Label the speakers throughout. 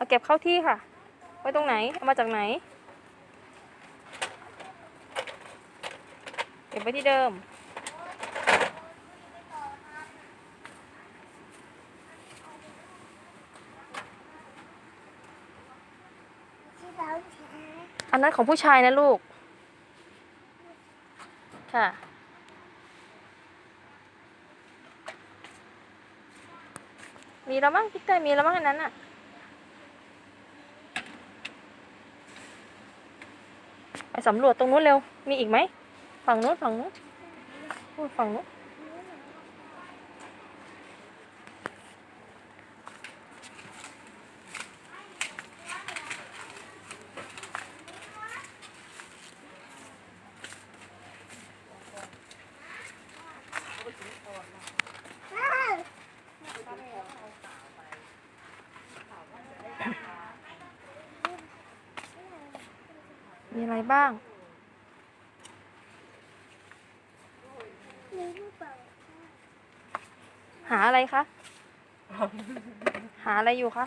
Speaker 1: เอาเก็บเข้าที่ค่ะ ไว้ตรงไหน เอามาจากไหน เก็บไว้ที่เดิม อันนั้นของผู้ชายนะลูก ค่ะมีแล้วมั้งพี่เต้ยมีแล้วมั้งอันนั้นอะ ไปสำรวจตรงนู้นเร็ว มีอีกไหม ฝั่งนู้นฝั่งนู้นพูดฝั่งนู้น มีอะไรบ้าง หาอะไรคะ หาอะไรอยู่คะ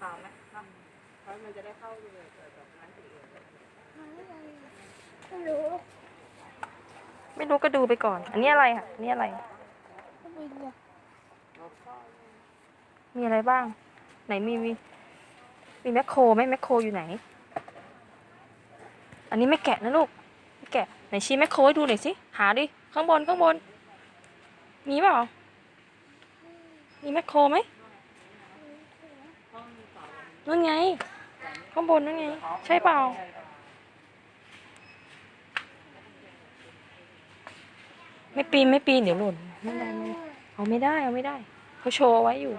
Speaker 2: ข่าไหมเพราะมันจะได้เข้าเลยแบบนั้นสิ
Speaker 3: ไม่รู้
Speaker 1: ไม่รู้ก็ดูไปก่อน อันนี้อะไรค่ะ อันนี้อะไร มีอะไรบ้าง ไหนมีมีมีแมคโครไหมแมคโครอยู่ไหน อันนี้ไม่แกะนะลูกไม่แกะไหนชี้แมคโคให้ดูหน่อยสิหาดิข้างบนข้างบน มีเปล่ามีแมคโคไหมนั่นไง ข้างบนนั่นไง ใช่เปล่าไม่ปีนไม่ปีนเดี๋ยวหล่นไม่ได้ไม่ได้เอาไม่ได้เอาไม่ได้เขาโชว์ไว้อยู่